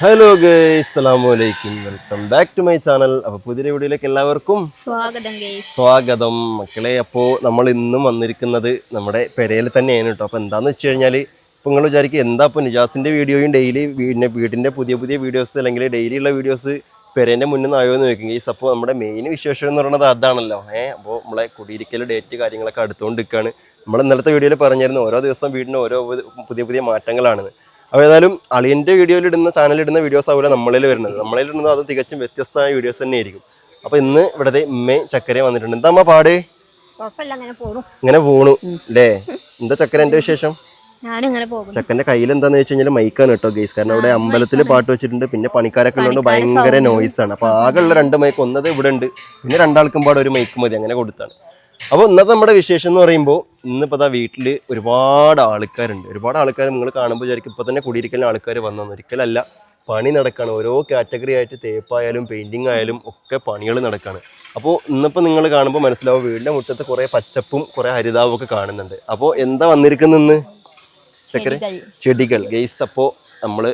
Hello guys അലൈക്കും welcome back to my channel അപ്പോൾ പുതിയ വീഡിയോയിലേക്ക് എല്ലാവർക്കും സ്വാഗതം സ്വാഗതം. മക്കളെ അപ്പോൾ നമ്മൾ ഇന്നും വന്നിരിക്കുന്നത് നമ്മുടെ പെരയിൽ തന്നെയാണ് കേട്ടോ. അപ്പോൾ എന്താണെന്ന് വെച്ച് കഴിഞ്ഞാൽ ഇപ്പോൾ നിങ്ങൾ വിചാരിക്കും എന്താ ഇപ്പോൾ നിജാസിന്റെ വീഡിയോയും ഡെയിലി വീടിന്റെ വീടിന്റെ പുതിയ പുതിയ വീഡിയോസ് അല്ലെങ്കിൽ ഡെയിലി ഉള്ള വീഡിയോസ് പെരേന്റെ മുന്നിൽ നിന്നായോ എന്ന് ചോദിക്കും ഗൈസ് അപ്പോൾ നമ്മുടെ മെയിൻ വിശേഷം എന്ന് പറയുന്നത് അതാണല്ലോ. ഏഹ് അപ്പോൾ നമ്മളെ കുടിയിരിക്കൽ ഡേറ്റ് കാര്യങ്ങളൊക്കെ അടുത്തുകൊണ്ട് നിൽക്കുകയാണ് നമ്മൾ ഇന്നലത്തെ വീഡിയോയിൽ പറഞ്ഞിരുന്നു ഓരോ ദിവസം വീടിന് ഓരോ പുതിയ പുതിയ മാറ്റങ്ങളാണെന്ന് അപ്പോൾ ഏതായാലും അളിയന്റെ വീഡിയോയിൽ ഇടുന്ന ചാനലിൽ ഇടുന്ന വീഡിയോസ് ആവില്ല നമ്മളിൽ വരുന്നത്. നമ്മളിൽ ഇടുന്നത് അത് തികച്ചും വ്യത്യസ്തമായ വീഡിയോസ് തന്നെ ആയിരിക്കും അപ്പോൾ ഇന്ന് ഇവിടത്തെ ഉമ്മയും ചക്കരയും വന്നിട്ടുണ്ട്. എന്താ അമ്മ പാട്? ഇങ്ങനെ പോണു അല്ലേ എന്താ ചക്കര എന്റെ വിശേഷം? ചക്കന്റെ കയ്യിൽ എന്താന്ന് വെച്ച് കഴിഞ്ഞാൽ മൈക്കാണ് കേട്ടോ ഗെയ്സ് കാരണം അവിടെ അമ്പലത്തിൽ പാട്ട് വെച്ചിട്ടുണ്ട്. പിന്നെ പണിക്കാരൊക്കെ ഉള്ളതുകൊണ്ട് ഭയങ്കര നോയ്സ് ആണ്. അപ്പൊ ആകെയുള്ള രണ്ട് മൈക്ക് ഒന്നത് ഇവിടെ ഉണ്ട്. പിന്നെ രണ്ടാൾക്കും പാടെ ഒരു മൈക്ക് മതി. അങ്ങനെ കൊടുത്താണ്. അപ്പോൾ ഇന്നത്തെ നമ്മുടെ വിശേഷം എന്ന് പറയുമ്പോൾ ഇന്നിപ്പോൾ അതാ വീട്ടിൽ ഒരുപാട് ആൾക്കാരുണ്ട്. ഒരുപാട് ആൾക്കാർ നിങ്ങൾ കാണുമ്പോൾ വിചാരിക്കും ഇപ്പോൾ തന്നെ കുടിയിരിക്കലിന് ആൾക്കാർ വന്നു ഒരിക്കലല്ല പണി നടക്കാണ്. ഓരോ കാറ്റഗറി ആയിട്ട് തേപ്പായാലും പെയിന്റിംഗ് ആയാലും ഒക്കെ പണികൾ നടക്കാണ്. അപ്പോൾ ഇന്നിപ്പോൾ നിങ്ങൾ കാണുമ്പോൾ മനസ്സിലാവും വീടിന്റെ മുറ്റത്ത് കുറേ പച്ചപ്പും കുറേ ഹരിതാവും ഒക്കെ കാണുന്നുണ്ട്. അപ്പോൾ എന്താ വന്നിരിക്കുന്നെന്ന് ചക്കര? ചെടികൾ. ഗെയ്സ് അപ്പോൾ നമ്മൾ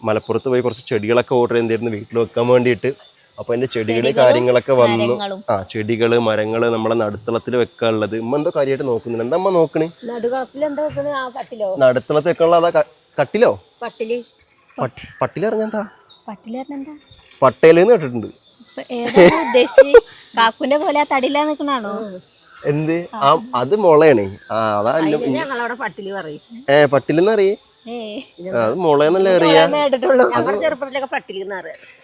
മലപ്പുറത്ത് പോയി കുറച്ച് ചെടികളൊക്കെ ഓർഡർ ചെയ്തിരുന്നു. വീട്ടിൽ വെക്കാൻ വേണ്ടിയിട്ട്. അപ്പോൾ അതിന്റെ ചെടികൾ കാര്യങ്ങളൊക്കെ വന്നു. ആ ചെടികൾ മരങ്ങൾ നമ്മളെ നടുത്തളത്തിൽ വെക്കാനുള്ളത്. ഉമ്മ എന്തോ കാര്യമായിട്ട് നോക്കുന്നില്ല എന്താ അമ്മ നോക്കണേ? നടുത്തളത്തിൽ വെക്കാനുള്ള അതാ കട്ടിലോ? പട്ടില. ഇറങ്ങാ പട്ടേലെന്ന് കേട്ടിട്ടുണ്ട്. കാക്കുന്റെ പോലെ നിക്കണാണോ എന്ത്? ആ അത് മുളയാണ്. ആ അതാ ഏ പട്ടിലെന്ന് അറിയേ അത് മുളയെന്നല്ലേ ഞങ്ങളുടെ ചെറുപ്പത്തിലൊക്കെ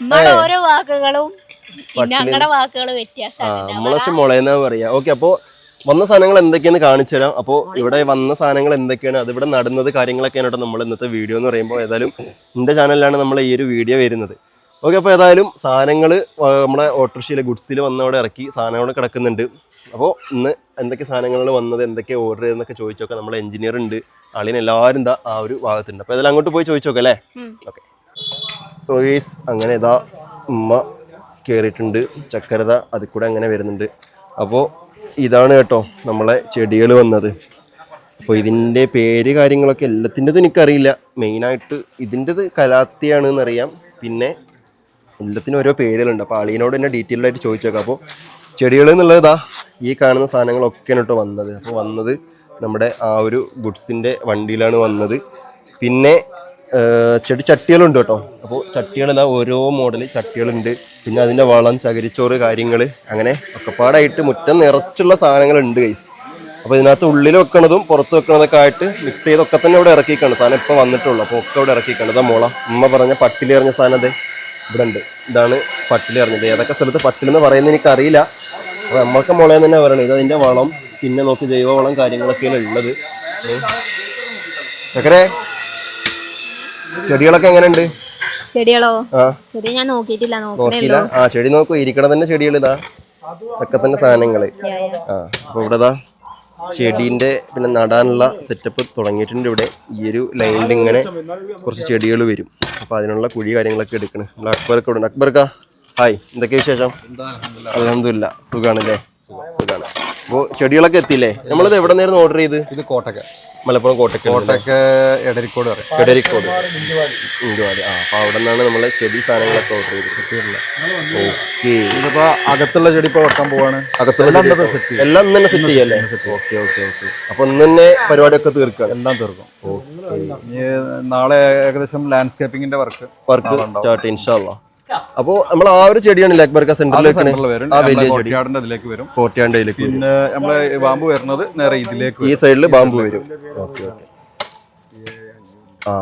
നമ്മുടെ ഓരോ വാക്കുകളും ഞങ്ങളുടെ വാക്കുകൾ ആ വ്യത്യാസമാണ് നമ്മളെ പക്ഷെ മുളയെന്നാ പറയാ ഓക്കെ അപ്പോൾ വന്ന സാധനങ്ങൾ എന്തൊക്കെയാണ് കാണിച്ചു തരാം. അപ്പോൾ ഇവിടെ വന്ന സാധനങ്ങൾ എന്തൊക്കെയാണ്? അതിവിടെ നടന്നത് കാര്യങ്ങളൊക്കെയാണ് കേട്ടോ നമ്മൾ ഇന്നത്തെ വീഡിയോ എന്ന് പറയുമ്പോൾ ഏതായാലും എന്റെ ചാനലിലാണ് നമ്മൾ ഈ ഒരു വീഡിയോ വരുന്നത്. ഓക്കെ അപ്പോൾ ഏതായാലും സാധനങ്ങൾ നമ്മുടെ ഓട്ടോറിക്ഷയിൽ ഗുഡ്സിൽ വന്നവിടെ ഇറക്കി സാധനങ്ങൾ കിടക്കുന്നുണ്ട്. അപ്പോൾ ഇന്ന് എന്തൊക്കെ സാധനങ്ങളാണ് വന്നത് എന്തൊക്കെ ഓർഡർ ചെയ്തെന്നൊക്കെ ചോദിച്ചോക്കെ നമ്മുടെ എഞ്ചിനീയർ ഉണ്ട്. ആളിന് എല്ലാവരും ഇതാ ആ ഒരു ഭാഗത്തുണ്ട്. അപ്പോൾ ഇതെല്ലാം അങ്ങോട്ട് പോയി ചോദിച്ചോക്കെ അല്ലേ? ഓക്കെ റോയിസ് അങ്ങനെ ഇതാ ഉമ്മ കയറിയിട്ടുണ്ട് ചക്കരത അതിൽ കൂടെ അങ്ങനെ വരുന്നുണ്ട്. അപ്പോൾ ഇതാണ് കേട്ടോ നമ്മളെ ചെടികൾ വന്നത്. അപ്പോൾ ഇതിന്റെ പേര് കാര്യങ്ങളൊക്കെ എല്ലാത്തിന്റെതും എനിക്കറിയില്ല. മെയിനായിട്ട് ഇതിന്റെത് കലാത്തിയാണ് എന്നറിയാം പിന്നെ എല്ലാത്തിനും ഓരോ പേരുകളുണ്ട്. അപ്പോൾ ആളിനോട് തന്നെ ഡീറ്റെയിൽഡായിട്ട് ചോദിച്ചേക്കാം. അപ്പോൾ ചെടികൾ എന്നുള്ളത് ഈ കാണുന്ന സാധനങ്ങളൊക്കെയാണ് കേട്ടോ വന്നത്. അപ്പോൾ വന്നത് നമ്മുടെ ആ ഒരു ഗുഡ്സിന്റെ വണ്ടിയിലാണ് വന്നത്. പിന്നെ ചെടി ചട്ടികളുണ്ട് കേട്ടോ. അപ്പോൾ ചട്ടികളിതാ ഓരോ മോഡൽ ചട്ടികളുണ്ട്. പിന്നെ അതിന്റെ വളം ചകിരിച്ചോറ് കാര്യങ്ങൾ അങ്ങനെ ഒക്കെപ്പാടായിട്ട് മുറ്റം നിറച്ചുള്ള സാധനങ്ങളുണ്ട് ഗൈസ് അപ്പോൾ ഇതിനകത്ത് ഉള്ളിൽ വെക്കണതും പുറത്ത് വെക്കണതൊക്കെ ആയിട്ട് മിക്സ് ചെയ്തൊക്കെ തന്നെ ഇവിടെ ഇറക്കിക്കാണ് സാധനം ഇപ്പോൾ വന്നിട്ടുള്ളൂ. അപ്പോൾ ഒക്കെ ഇവിടെ ഇറക്കിക്കാണ് ഇതാ മുള. ഉമ്മ പറഞ്ഞ പട്ടിലി എറിഞ്ഞ സാധനം അതെ ഇവിടെ ഉണ്ട് ഇതാണ് പട്ടിലി എറിഞ്ഞത്. ഏതൊക്കെ സ്ഥലത്ത് പട്ടിലെന്ന് പറയുന്നത് എനിക്കറിയില്ല. അപ്പോൾ നമ്മൾക്ക് മുളയെന്ന് തന്നെ പറയണത് ഇത് അതിന്റെ വളം പിന്നെ നോക്കി ജൈവവളം കാര്യങ്ങളൊക്കെയാണ് ഉള്ളത്. ചക്കരെ ചെടികളൊക്കെ എങ്ങനെയുണ്ട്? ചെടികളോ? ചെടി ഞാൻ നോക്കിയിട്ടില്ല നോക്കിയില്ല? ആ ചെടി നോക്കൂ ഇരിക്കണ തന്നെ ചെടികൾ ഇതാ. ഒക്കെ തന്നെ സാധനങ്ങൾ. ആ അപ്പൊ ഇവിടെ ചെടീന്റെ പിന്നെ നടാനുള്ള സെറ്റപ്പ് തുടങ്ങിയിട്ടുണ്ട് ഇവിടെ. ഈ ഒരു ലൈനിൽ ഇങ്ങനെ കുറച്ച് ചെടികൾ വരും. അപ്പോൾ അതിനുള്ള കുഴി കാര്യങ്ങളൊക്കെ എടുക്കണം. നമ്മൾ അക്ബർക്ക് ഇവിടെ അക്ബർക്ക ഹായ് എന്തൊക്കെ വിശേഷം? അലഹമില്ല സുഖാണല്ലേ? സുഖാണ്. അപ്പോൾ ചെടികളൊക്കെ എത്തിയില്ലേ? നമ്മളിത് എവിടെ നിന്നായിരുന്നു ഓർഡർ ചെയ്ത്? ഇത് കോട്ടക്ക. മലപ്പുറം കോട്ടക്ക കോട്ടക്ക എടരിക്കോട് എടരിക്കോട്. ഇൻഡുവാൽ ആ അപ്പോൾ അവിടെ നിന്നാണ് നമ്മളെ ചെടി സാധനങ്ങളൊക്കെ ഓർഡർ ചെയ്ത്. ഓക്കെ. ഇതിപ്പോ അകത്തുള്ള ചെടി ഇപ്പൊ വെക്കാൻ പോവാണ്. അകത്തുള്ള എല്ലാം തന്നെ എല്ലാം ഇന്ന് തന്നെ സെറ്റ് ചെയ്യല്ലേ ഓക്കെ ഓക്കെ ഓക്കെ. അപ്പൊ ഇന്ന് തന്നെ പരിപാടിയൊക്കെ തീർക്കുക എല്ലാം തീർക്കും. നാളെ ഏകദേശം ലാൻഡ്സ്കേപ്പിംഗിന്റെ വർക്ക് വർക്ക് സ്റ്റാർട്ട് ഇൻഷാല്ല അപ്പോ നമ്മൾ ആ ഒരു ചെടിയാണ് ലാക്ബർക്ക സെന്ററിൽ സെന്ററിലേക്ക് ആ വലിയ ചെടി. അതിലേക്ക് വരും. പിന്നെ നമ്മളെ ബാമ്പു വരുന്നത് നേരെ ഇതിലേക്ക് ഈ സൈഡിൽ ബാമ്പു വരും. ഓക്കെ ഓക്കെ ആ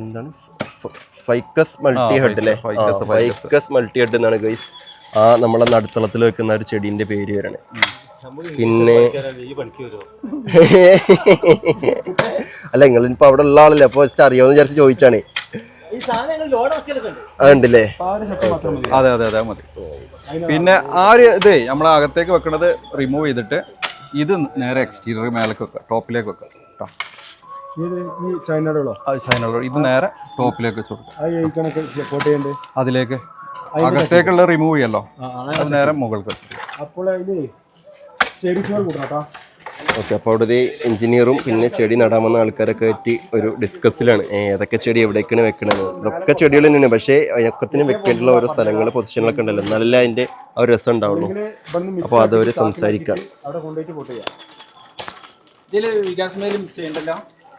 എന്താണ് ഫൈക്കസ് മൾട്ടി ഹെഡ് അല്ലേ? Ficus, ficus. മൾട്ടി ഹെഡ് എന്നാണ് ഗൈസ് ആ നമ്മളെ നടുത്തളത്തിൽ വെക്കുന്ന ഒരു ചെടിന്റെ പേര് വരണേ. പിന്നെ അല്ല നിങ്ങൾ ഇപ്പൊ അവിടെ ഉള്ള ആളല്ലേ? അപ്പൊ ജസ്റ്റ് അറിയാമെന്ന് വിചാരിച്ച് ചോദിച്ചാണേ. അതെ അതെ അതെ മതി. പിന്നെ ആ ഒരു ഇതേ നമ്മളെ അകത്തേക്ക് വെക്കണത് റിമൂവ് ചെയ്തിട്ട് ഇത് നേരെ എക്സ്റ്റീരിയർ മേലേക്ക് വെക്കുക ടോപ്പിലേക്ക് വെക്കുക കേട്ടോ ഇത് നേരെ ടോപ്പിലേക്ക് വെച്ച് കൊടുക്കുക അതിലേക്ക് അകത്തേക്കുള്ള റിമൂവ് ചെയ്യല്ലോ. അത് നേരെ മുകൾക്ക് അപ്പോൾ കൂട്ടാ ഓക്കെ അപ്പോൾ അവിടുത്തെ എഞ്ചിനീയറും പിന്നെ ചെടി നടാമെന്ന ആൾക്കാരൊക്കെ പറ്റി ഒരു ഡിസ്കസിലാണ് ഏതൊക്കെ ചെടി എവിടേക്കാണ് വെക്കണത്? ഇതൊക്കെ ചെടികൾ തന്നെയാണ് പക്ഷേ അതിനൊക്കത്തിനും വെക്കേണ്ടുള്ള ഓരോ സ്ഥലങ്ങൾ പൊസിഷനിലൊക്കെ ഉണ്ടല്ലോ. എന്നാലല്ലേ അതിന്റെ ആ ഒരു രസം ഉണ്ടാവുള്ളൂ. അപ്പോൾ അതവർ സംസാരിക്കാം.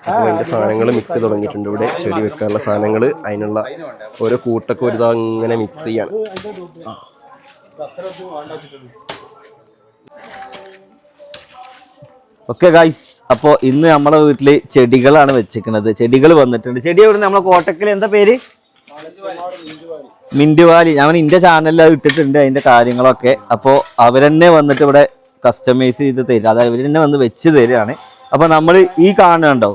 അപ്പോൾ അതിന്റെ സാധനങ്ങൾ മിക്സ് ചെയ്ത് തുടങ്ങിയിട്ടുണ്ട് ഇവിടെ. ചെടി വെക്കാനുള്ള സാധനങ്ങൾ അതിനുള്ള ഓരോ കൂട്ടൊക്കെ ഒരു അങ്ങനെ മിക്സ് ചെയ്യാണ്. ഓക്കെ ഗൈസ് അപ്പോൾ ഇന്ന് നമ്മുടെ വീട്ടിൽ ചെടികളാണ് വെച്ചിരിക്കുന്നത്. ചെടികൾ വന്നിട്ടുണ്ട്. ചെടി എവിടെ നമ്മളെ കോട്ടക്കൽ എന്താ പേര്? മിൻഡുവാലി ഞാൻ ഇന്റെ ചാനലിൽ അത് ഇട്ടിട്ടുണ്ട് അതിന്റെ കാര്യങ്ങളൊക്കെ. അപ്പോൾ അവരെന്നെ വന്നിട്ട് ഇവിടെ കസ്റ്റമൈസ് ചെയ്ത് തരും. അതായത് ഇവർ തന്നെ വന്ന് വെച്ച് തരികയാണ് അപ്പോൾ നമ്മൾ ഈ കാണുന്നുണ്ടോ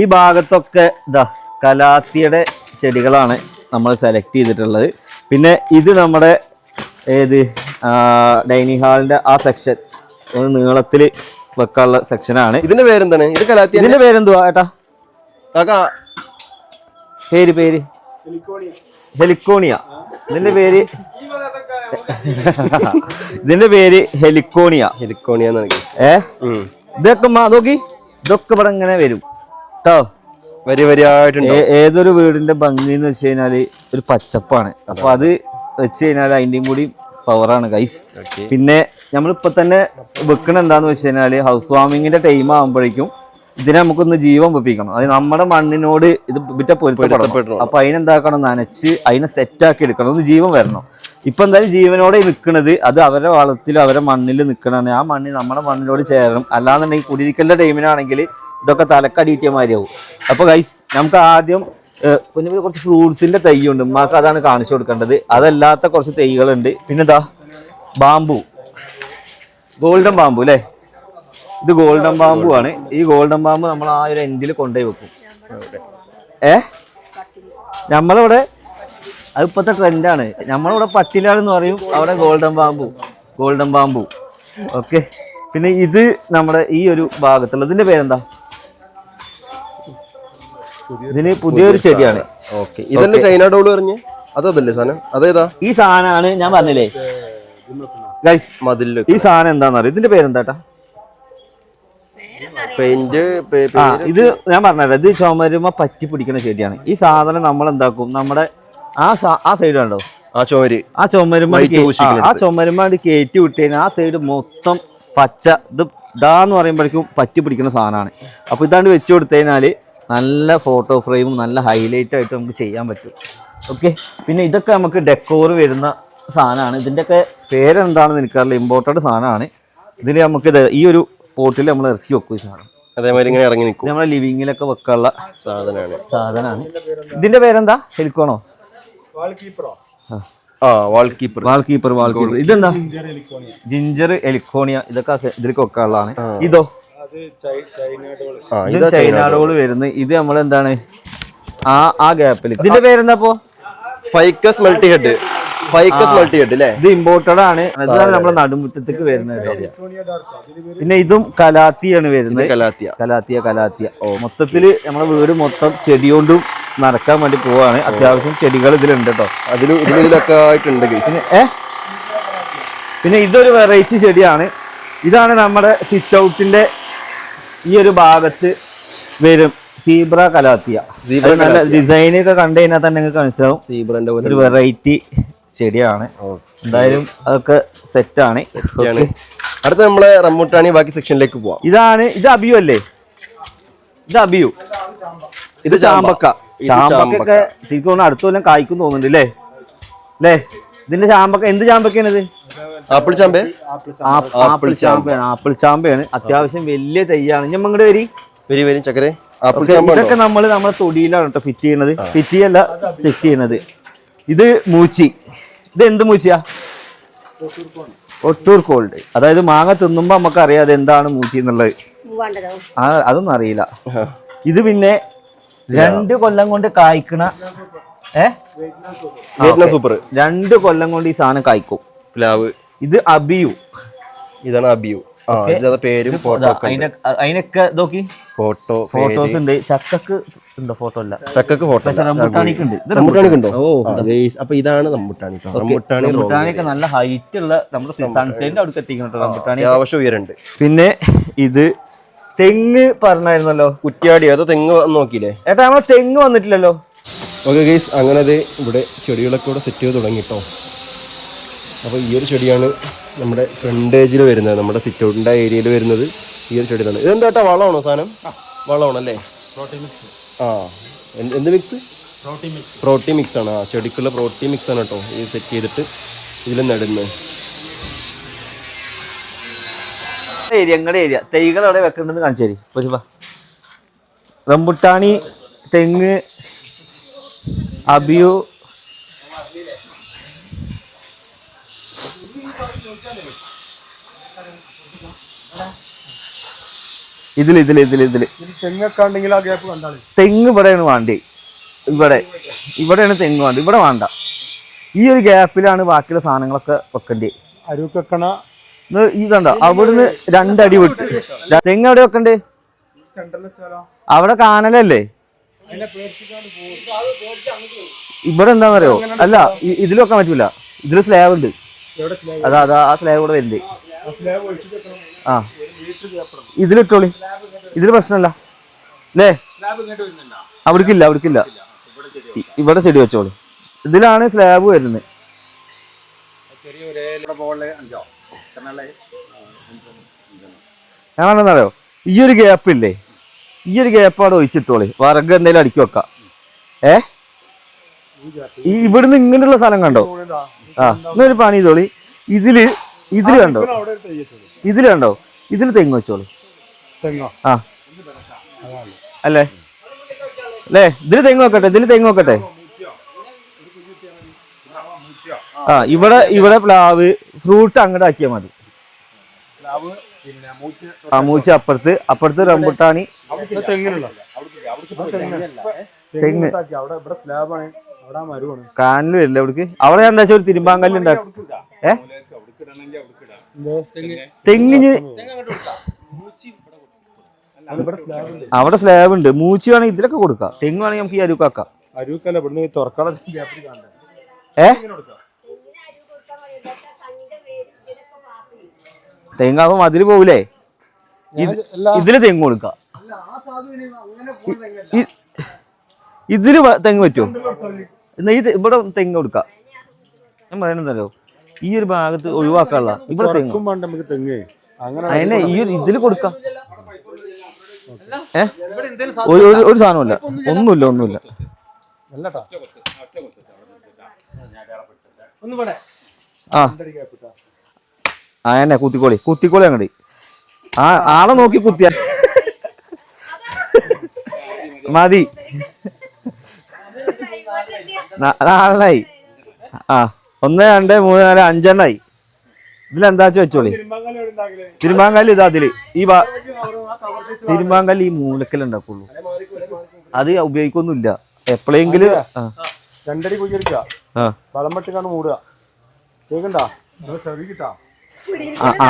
ഈ ഭാഗത്തൊക്കെ ഇതാ കലാത്തിയുടെ ചെടികളാണ് നമ്മൾ സെലക്ട് ചെയ്തിട്ടുള്ളത്. പിന്നെ ഇത് നമ്മുടെ ഏത്? ഡൈനിങ് ഹാളിന്റെ ആ സെക്ഷൻ ഒരു നീളത്തിൽ വെക്കാനുള്ള സെക്ഷനാണ് ഇതിന്റെ പേരെന്താണ്? ഇത് കലാത്തി ഇതിന്റെ പേരെന്തുവാ ഏട്ടാ? കാക്കാ. പേര് പേര്. ഹെലിക്കോണിയ. ഇതിന്റെ പേര് ഇതിന്റെ പേര് ഹെലിക്കോണിയ. ഹെലിക്കോണിയ ഏ? ഇതൊക്കെ നോക്കി. ഇതൊക്കെ ഇവിടെ ഇങ്ങനെ വരും. കേട്ടോ വരി വരിയായിട്ടുണ്ട്? ഏ- ഏതൊരു വീടിന്റെ ഭംഗി എന്ന് വെച്ച് കഴിഞ്ഞാൽ ഒരു പച്ചപ്പാണ്. അപ്പൊ അത് വെച്ച് കഴിഞ്ഞാൽ അതിന്റെയും കൂടി പവറാണ് ഗൈസ് പിന്നെ നമ്മളിപ്പോ തന്നെ വെക്കണ എന്താന്ന് വെച്ച് കഴിഞ്ഞാൽ ഹൗസ് വാമിങ്ങിന്റെ ടൈം ആകുമ്പോഴേക്കും ഇതിനെ നമുക്കൊന്ന് ജീവൻ വെപ്പിക്കണം. അത് നമ്മുടെ മണ്ണിനോട് ഇത് വിറ്റ പൊരുത്തപ്പെടണം. അപ്പൊ അതിനെന്താക്കണം നനച്ച് അതിനെ സെറ്റാക്കി എടുക്കണം. ഒന്ന് ജീവൻ വരണം. ഇപ്പൊ എന്തായാലും ജീവനോടെ നിൽക്കുന്നത് അത് അവരുടെ വളത്തിൽ അവരുടെ മണ്ണിൽ നിൽക്കണതാണ് ആ മണ്ണിൽ നമ്മുടെ മണ്ണിനോട് ചേരണം. അല്ലാന്നുണ്ടെങ്കിൽ കുടിയിരിക്കലിന്റെ ടൈമിനാണെങ്കിൽ ഇതൊക്കെ തലക്കടിയിട്ടിയ മാതിരിയാവും അപ്പൊ ഗൈസ് നമുക്ക് ആദ്യം പിന്നെ കുറച്ച് ഫ്രൂട്ട്സിന്റെ തൈയുണ്ട്. ഉമ്മാക്ക് അതാണ് കാണിച്ചു കൊടുക്കേണ്ടത്. അതല്ലാത്ത കുറച്ച് തൈകളുണ്ട്. പിന്നെ എന്താ ബാമ്പു. ഗോൾഡൻ ബാമ്പു അല്ലേ? ഇത് ഗോൾഡൻ ബാമ്പു ആണ്. ഈ ഗോൾഡൻ ബാമ്പു നമ്മൾ ആ ഒരു എൻഡിൽ കൊണ്ടുപോയി വെക്കും. ഏ? നമ്മളിവിടെ അത് ഇപ്പോഴത്തെ ട്രെൻഡാണ് നമ്മളിവിടെ പട്ടിലാണെന്ന് പറയും അവിടെ golden bamboo golden bamboo. Okay. പിന്നെ ഇത് നമ്മുടെ ഈ ഒരു ഭാഗത്തുള്ള ഇതിന്റെ പേരെന്താ? ഇതിന് പുതിയൊരു ചെടിയാണ്. ഓക്കെ. ഇതന്നെ ചൈന ഡോൾ പറഞ്ഞ്? അതല്ലേ സാധനം? അതേതാ? ഈ സാധനമാണ് ഞാൻ പറഞ്ഞില്ലേ? മതിൽ ഈ സാധനം എന്താണെന്ന് അറിയാം? ഇതിന്റെ പേരെന്താട്ടാ? പെയിന്റ് ഇത് ഞാൻ പറഞ്ഞല്ലോ ഇത് ചുമരുമ പറ്റി പിടിക്കുന്ന ചെടിയാണ്. ഈ സാധനം നമ്മൾ എന്താക്കും? നമ്മുടെ ആ ആ സൈഡ് കണ്ടോ? ആ ചോര് ആ ചുമരുമ ആ ചുമരുമാണ്ട് കയറ്റി വിട്ടു കഴിഞ്ഞാൽ ആ സൈഡ് മൊത്തം പച്ച ഇത് ഇതാന്ന് പറയുമ്പോഴേക്കും പറ്റി പിടിക്കുന്ന സാധനമാണ്. അപ്പോൾ ഇതാണ്ട് വെച്ച് കൊടുത്തു കഴിഞ്ഞാൽ നല്ല ഫോട്ടോ ഫ്രെയിമും നല്ല ഹൈലൈറ്റ് ആയിട്ട് നമുക്ക് ചെയ്യാൻ പറ്റും. ഓക്കെ പിന്നെ ഇതൊക്കെ നമുക്ക് ഡെക്കോർ വരുന്ന സാധനമാണ്. ഇതിന്റെയൊക്കെ പേരെന്താണെന്ന് എനിക്കറിയില്ല. ഇമ്പോർട്ടന്റ് സാധനമാണ്. ഇതിൽ നമുക്ക് ഇത് ഈ ഒരു പോട്ടിൽ നമ്മൾ ഇറക്കി വെക്കും ഈ സാധനം. അതേമാതിരി ഇങ്ങനെ ഇറങ്ങി നിൽക്കും. നമ്മുടെ ലിവിങ്ങിലൊക്കെ വെക്കാനുള്ള സാധനമാണ്. സാധനമാണ്. ഇതിന്റെ പേരെന്താ? ഹെലിക്കോണോ വാൾ കീപ്പറോ ആ. Wall keeper wall keeper wall keeper ഇതെന്താ? ജിഞ്ചർ എലിക്കോണിയ ഇതൊക്കെ ഇതിലേക്ക് ഒക്കെ വെക്കാനുള്ളതാണ് ഇതോ? അത് ചൈന ഡോൾ ഇത് ഇതാ ചൈന ചൈനാടോൾ വരുന്നത്. ഇത് നമ്മൾ എന്താണ് ആ ആ ഗ്യാപ്പിൽ ഇതിന്റെ പേരെന്താപ്പോ? Ficus multi head ficus multi head അല്ലേ ഇത് ഇമ്പോർട്ടഡ് ആണ്. അതാണ് നമ്മുടെ നടുമുറ്റത്തേക്ക് വരുന്നത്. പിന്നെ ഇതും കലാത്തിയാണ് വരുന്നത്. കലാത്തിയ. Calathea calathea. മൊത്തത്തിൽ നമ്മുടെ വീട് മൊത്തം ചെടി കൊണ്ടും നടക്കാൻ വേണ്ടി പോവാണ്. അത്യാവശ്യം ചെടികൾ ഇതിലുണ്ട് കേട്ടോ അതിലും ഇതിലൊക്കെ ആയിട്ടുണ്ട് പിന്നെ ഇതൊരു വെറൈറ്റി ചെടിയാണ്. ഇതാണ് നമ്മുടെ സിറ്റ് ഔട്ടിന്റെ ഈ ഒരു ഭാഗത്ത് വരും. Zebra calathea. നല്ല ഡിസൈനൊക്കെ കണ്ടു കഴിഞ്ഞാൽ തന്നെ നിങ്ങൾക്ക് മനസ്സിലാവും. സീബ്രന്റെ ഒരു വെറൈറ്റി ചെടിയാണ്. എന്തായാലും അതൊക്കെ സെറ്റാണ് ആണ്. അടുത്ത നമ്മളെ റമ്മൂട്ടാണി ബാക്കി സെക്ഷനിലേക്ക് പോവാം. ഇതാണ് ഇത് അബിയു അല്ലേ? ഇത് അബിയു. ഇത് ചാമ്പക്ക. ചാമ്പക്കൊക്കെ ശരിക്കും ഒന്ന് അടുത്ത കൊല്ലം കായ്ക്കും തോന്നുന്നുണ്ട് അല്ലേ അല്ലേ ഇതിന്റെ ചാമ്പക്ക എന്ത് ചാമ്പക്കാണിത് ഇത്? ആപ്പിൾ ചാമ്പേ? ആപ്പിൾ ചാമ്പയാണ് ആപ്പിൾ ചാമ്പയാണ്. അത്യാവശ്യം വലിയ തൈയാണ്. ഞമ്മ ഇങ്ങോട്ട് വരി. വരി വരി ചക്കരെ. ഇതൊക്കെ നമ്മൾ നമ്മുടെ തൊടിയിലാണ് കേട്ടോ ഫിറ്റ് ചെയ്യണത്. ഫിറ്റ് ചെയ്യല്ല സെറ്റ് ചെയ്യണത്. ഇത് മൂച്ചി. ഇത് എന്ത് മൂച്ചിയാ? ഒട്ടൂർ കോൾഡ്. അതായത് മാങ്ങ തിന്നുമ്പോ നമുക്ക് അറിയാം അത് എന്താണ് മൂച്ചി എന്നുള്ളത്. ആ അതൊന്നും അറിയില്ല. ഇത് പിന്നെ രണ്ട് കൊല്ലം കൊണ്ട് കായ്ക്കണ ഏ? Vietnam super. രണ്ട് കൊല്ലം കൊണ്ട് ഈ സാധനം കായ്ക്കും. പ്ലാവ്. ഇത് അബിയു. ഇതാണ് അബിയു. ആ പേരും ഫോട്ടോ അതിനൊക്കെ നോക്കി. ഫോട്ടോ ഫോട്ടോസ് ഉണ്ട്. ചക്കക്ക് ഉണ്ടോ ഫോട്ടോ അല്ല? ചക്കക്ക് ഫോട്ടോ റംബുട്ടാണിക്കുണ്ടോ? അപ്പൊ ഇതാണ് റംബുട്ടാണി ട്ടോ. റംബുട്ടാണി നല്ല ഹൈറ്റ് ഉള്ള നമ്മുടെ സൺസൈഡിന്റെ എത്തിക്കുന്നുണ്ട് ഉയരണ്ട് പിന്നെ ഇത് തെങ്ങ് പറഞ്ഞായിരുന്നല്ലോ. കുറ്റിയാടി അതോ തെങ്ങ് നോക്കിയില്ലേ? ഏട്ടാ നമ്മളെ തെങ്ങ് വന്നിട്ടില്ലല്ലോ. ഓക്കെ ഗൈസ് അങ്ങനെ അത് ഇവിടെ ചെടികളൊക്കെ ഇവിടെ സെറ്റ് ചെയ്ത് തുടങ്ങിട്ടോ അപ്പോൾ ഈ ഒരു ചെടിയാണ് നമ്മുടെ ഫ്രണ്ടേജിൽ വരുന്നത് നമ്മുടെ സിറ്റ് ഔട്ടിന്റെ ഏരിയയിൽ വരുന്നത് ഈ ഒരു ചെടിയാണ് ഇതെന്താ ഏട്ടാ വളമാണോ സാധനം? വളമാണല്ലേ? ആ. എന്ത് എന്ത് മിക്സ് പ്രോട്ടീൻ മിക്സ് ആണ്. ആ ചെടിക്കുള്ള പ്രോട്ടീൻ മിക്സ് ആണ് കേട്ടോ ഇത് സെറ്റ് ചെയ്തിട്ട് ഇതിൽ നടുന്നത്. ഏരിയ ഞങ്ങളുടെ ഏരിയ തൈകൾ അവിടെ വെക്കണ്ടെന്ന് കാണിച്ചേരി ഒരു റംബുട്ടാണി തെങ്ങ് അബിയു. ഇതിൽ ഇതിൽ ഇതിൽ ഇതിൽ തെങ്ങ് ഇവിടെയാണ് വേണ്ടേ. ഇവിടെ. ഇവിടെയാണ് തെങ്ങ് വേണ്ടത് ഇവിടെ വേണ്ട. ഈ ഒരു ഗ്യാപ്പിലാണ് ബാക്കിയുള്ള സാധനങ്ങളൊക്കെ വെക്കേണ്ടത് അരുക്ക് ഇത് ഇതുണ്ടോ അവിടുന്ന് രണ്ടടി വിട്ട്. തെങ്ങ് എവിടെ വെക്കണ്ടേ? സെന്ററിൽ വെച്ചാലോ അവിടെ കാണലല്ലേ ഇവിടെ എന്താണെന്നറിയോ അല്ല ഇ- ഇതിൽ വെക്കാൻ പറ്റൂല. ഇതിൽ സ്ലാബ് ഉണ്ട്. അതാ അതാ ആ സ്ലാബ് കൂടെ വരുന്നുണ്ട് ആ. ഇതിലിട്ടോളി ഇതിൽ പ്രശ്നമല്ല. അല്ലേ അവിടേക്കില്ല അവിടേക്കില്ല. ഇവിടെ ചെടി വെച്ചോളി. ഇതിലാണ് സ്ലാബ് വരുന്നത്. ഞാൻ പറഞ്ഞറിയോ ഈ ഒരു ഗ്യാപ്പ് ഇല്ലേ ഈ ഒരു ഗ്യാപ്പ് അവിടെ ഒഴിച്ചിട്ടോളി. വറഗ് എന്തെങ്കിലും അടുക്കി വെക്കാം. ഏ? ഇവിടുന്ന് ഇങ്ങനെയുള്ള സ്ഥലം കണ്ടോ? ആ എന്നൊരു പണി ചെയ്തോളി. ഇതിൽ ഇതിൽ കണ്ടോ? ഇതിൽ കണ്ടോ? ഇതിൽ തെങ്ങ് വെച്ചോളി. ആ. അല്ലേ? അല്ലേ? ഇതിൽ തെങ്ങ് വെക്കട്ടെ ഇതിൽ തെങ്ങ് വെക്കട്ടെ. ആ ഇവിടെ ഇവിടെ പ്ലാവ് ഫ്രൂട്ട് അങ്ങോട്ട് ആക്കിയാൽ മതി. ആ മൂച്ച അപ്പുറത്ത് അപ്പുറത്ത് റംബുട്ടാണി. തെങ്ങ്. കാനൽ വരില്ല അവിടേക്ക്. അവിടെ എന്താ വെച്ചാൽ ഒരു തിരുമ്പാങ്കല്ല് ഉണ്ടാക്കും. ഏ? തെങ്ങിന് അവിടെ സ്ലാബ് ഉണ്ട്. മൂച്ചി വേണമെങ്കിൽ ഇതിലൊക്കെ കൊടുക്കാം. തെങ്ങ് വേണമെങ്കിൽ നമുക്ക് ഈ അരുക്കാക്കാം അരുക്കല്ല ഇവിടുന്ന് അതിൽ പോവില്ലേ ഇതിൽ തെങ്ങ് കൊടുക്കാം. ഇതിൽ തെങ്ങ് പറ്റുമോ എന്നാ ഈ ഇവിടെ തെങ്ങ് കൊടുക്ക. ഞാൻ പറയണല്ലോ ഈ ഒരു ഭാഗത്ത് ഒഴിവാക്കാനുള്ള ഇവിടെ തെങ്ങ്. അതിനെ ഈ ഒരു ഇതിൽ കൊടുക്കാം. ഏ? ഒരു സാധനമില്ല ഒന്നുമില്ല. ഒന്നുമില്ല ആ ആ എന്നെ കുത്തിക്കോളി. കുത്തിക്കോളി അങ്ങോട്ട് ആ ആളെ നോക്കി കുത്തിയ. മതി. നാലെണ്ണായി. ആ ഒന്ന് രണ്ട് മൂന്ന് നാല് അഞ്ചെണ്ണായി. ഇതിലെന്താ വെച്ചോളി? തിരുമാങ്കല്ല് ഇതാ അതിൽ. ഈ വാ തിരുമാങ്കല്ല് ഈ മൂലക്കൽ ഉണ്ടാക്കുള്ളൂ അത് ഉപയോഗിക്കൊന്നുമില്ല. എപ്പോഴെങ്കിലും രണ്ടടി കുഞ്ഞിരിക്ക ആ. വളം വെട്ടിക്കാണ് മൂടുക. കേക്കണ്ടാ ചെറിയ ചെറിയിട്ടാ ആ, ആ,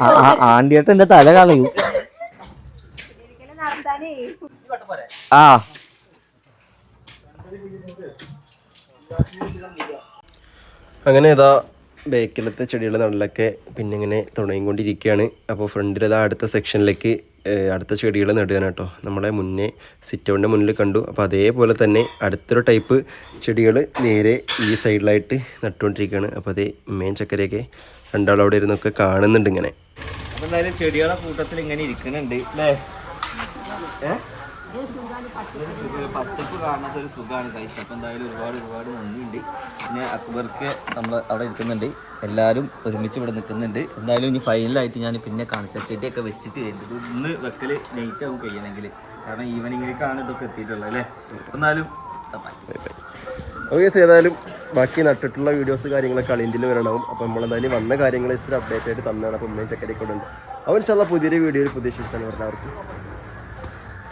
ആ, ആ, ആണ്ടിയേട്ടൻ എന്റെ തല കളയും. ആ. അങ്ങനെ ഇതാ ബേക്കിലത്തെ ചെടികളുടെ നടലൊക്കെ പിന്നെ ഇങ്ങനെ കൊണ്ടിരിക്കുകയാണ് അപ്പോൾ ഫ്രണ്ടിൽ ഇതാ അടുത്ത സെക്ഷനിലേക്ക് അടുത്ത ചെടികൾ നടുകയാണ് കേട്ടോ. നമ്മളെ മുന്നേ സിറ്റൗണിന്റെ മുന്നിൽ കണ്ടു. അപ്പോൾ അതേപോലെ തന്നെ അടുത്തൊരു ടൈപ്പ് ചെടികൾ നേരെ ഈ സൈഡിലായിട്ട് നട്ടുകൊണ്ടിരിക്കുകയാണ്. അപ്പോൾ അതേ മെയിൻ ചക്കരയൊക്കെ രണ്ടാളും അവിടെ ഇരുന്നൊക്കെ കാണുന്നുണ്ട് ഇങ്ങനെ. എന്തായാലും ചെടികളെ കൂട്ടത്തിൽ ഇങ്ങനെ ഇരിക്കുന്നുണ്ട് അല്ലേ? പച്ചപ്പ് കാണാത്ത ഒരു സുഖമാണ് കൈസ് അപ്പം എന്തായാലും ഒരുപാട് ഒരുപാട് നന്ദിയുണ്ട്. പിന്നെ അക്ബർക്ക് നമ്മൾ അവിടെ ഇരിക്കുന്നുണ്ട്. എല്ലാവരും ഒരുമിച്ച് ഇവിടെ നിൽക്കുന്നുണ്ട്. എന്തായാലും ഇനി ഫൈനലായിട്ട് ഞാൻ പിന്നെ കാണിച്ച ചെടിയൊക്കെ വെച്ചിട്ട് വരുന്നത് ഇന്ന് വെക്കൽ ലേറ്റ് ആവും കഴിയണമെങ്കിൽ കാരണം ഈവനിങ്ങിലേക്കാണ് ഇതൊക്കെ എത്തിയിട്ടുള്ളത് അല്ലേ? എന്നാലും ഓക്കെ ഏതായാലും ബാക്കി നട്ടിട്ടുള്ള വീഡിയോസ് കാര്യങ്ങളൊക്കെ അളിന്റിൽ വരണവും അപ്പോൾ നമ്മളെന്തായാലും വന്ന കാര്യങ്ങൾ ഇച്ചിരി അപ്ഡേറ്റ് ആയിട്ട് തന്നാണ്. അപ്പോൾ ഉമ്മയും ചക്കരയൊക്കെ ഉണ്ട് അവൻ ചില പുതിയൊരു വീഡിയോയിൽ പുതിയ ശിക്ഷണം പറഞ്ഞവർക്ക്